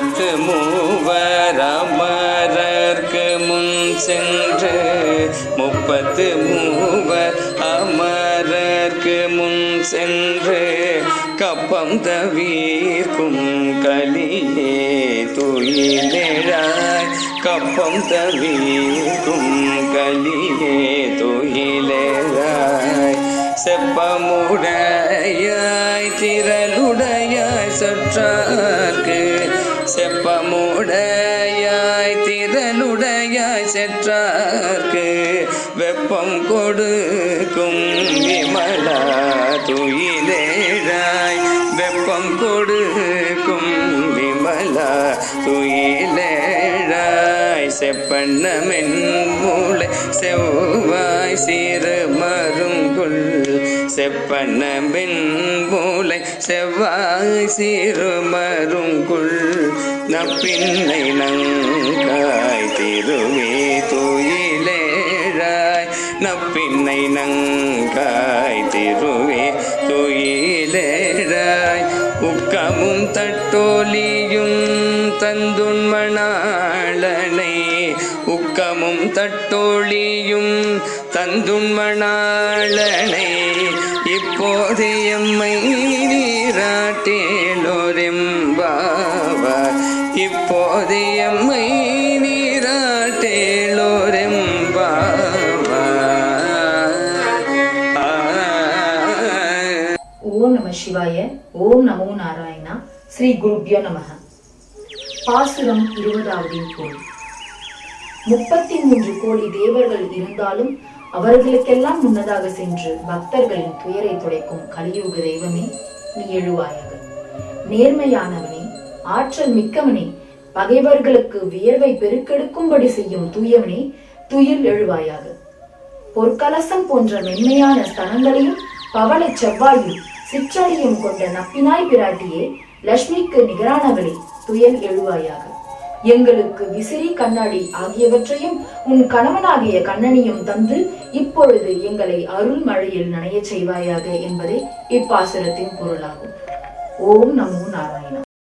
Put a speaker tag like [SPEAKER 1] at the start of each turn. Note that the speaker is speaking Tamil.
[SPEAKER 1] பத்து மூவரமரர்க்கு முன் சென்று முப்பத்து மூவர் அமரர்க்கு முன் சென்று கப்பம் தவீர்க்கும் கலியே துயிலாய் கப்பம் தவீர்க்கும் கலியே துயிலாய் செப்பமுடையாய் திரளுடையாய் சற்றாய் செப்பமுடையாய் திரளுடையாய் செற்றார்க்கு வெப்பம் கொடுக்கும் விமலா துயிலேழாய் வெப்பம் கொடுக்கும் விமலா துயிலேழாய் செப்பண்ணமென் மூளை செவ்வாய் சிறு மருங்குள் செப்பண்ணமென் மூளை செவ்வாய் சிறுமருங்குள் நப்பின்னை நங்காய் திருவே துயிலேழாய் நப்பின்னை நங்காய் திருவே துயிலேழாய் உக்கமும் தட்டோலியும் தந்துண்மணாளனை உக்கமும் தட்டோழியும் தந்துண்மணாளனை இப்போது எம்மை நீராட்டேலோரெம்பாவா இப்போது எம்மை நீராட்டேலோரெம்பாவா
[SPEAKER 2] ஓம் நம சிவாய ஓம் நமோ நாராயணா ஸ்ரீ குருப்யோ நமக பாசுரம் இருபதாவது பொருள் முப்பத்தி மூன்று கோடி தேவர்கள் இருந்தாலும் அவர்களுக்கெல்லாம் முன்னதாக சென்று பக்தர்களின் துயரை துடைக்கும் கலியுக தெய்வமே நீ எழுவாயாக. நேர்மையானவனே ஆற்றல் மிக்கவனே பகைவர்களுக்கு வியர்வை பெருக்கெடுக்கும்படி செய்யும் தூயவனே துயில் எழுவாயாக. பொற்கலசம் போன்ற மென்மையான ஸ்தனங்களையும் பவள செவ்வாயும் சிற்றடியும் கொண்ட நப்பினாய் பிராட்டியே லட்சுமிக்கு நிகரானவளே துயல் எழுவாயாக. எங்களுக்கு விசிறி கண்ணாடி ஆகியவற்றையும் உன் கணவனாகிய கண்ணனையும் தந்து இப்பொழுது எங்களை அருள் மழையில் நனையச் செய்வாயாக என்பதே இப்பாசுரத்தின் பொருளாகும். ஓம் நமோ நாராயணா.